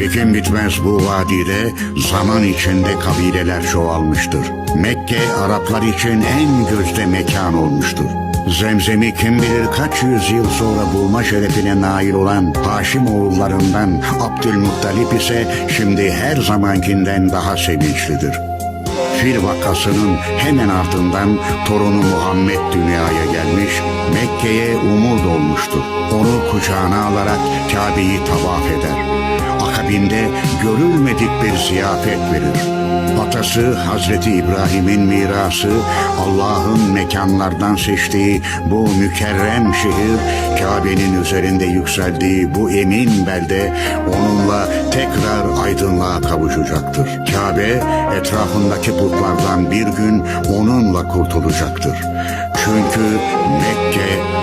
Bitim bitmez bu vadide zaman içinde kabileler çoğalmıştır. Mekke Araplar için en gözde mekan olmuştur. Zemzem'i kim bilir kaç yüzyıl sonra bulma şerefine nail olan Haşim oğullarından Abdülmuttalip ise şimdi her zamankinden daha sevinçlidir. Fil vakasının hemen ardından torunu Muhammed dünyaya gelmiş, Mekke'ye umut olmuştur. Onu kucağına alarak Kabe'yi tavaf eder. Akabinde görülmedik bir ziyafet verir. Atası Hazreti İbrahim'in mirası, Allah'ın mekanlardan seçtiği bu mükerrem şehir, Kabe'nin üzerinde yükseldiği bu emin belde onunla tekrar aydınlığa kavuşacaktır. Kabe etrafındaki putlardan bir gün onunla kurtulacaktır. Çünkü Mekke.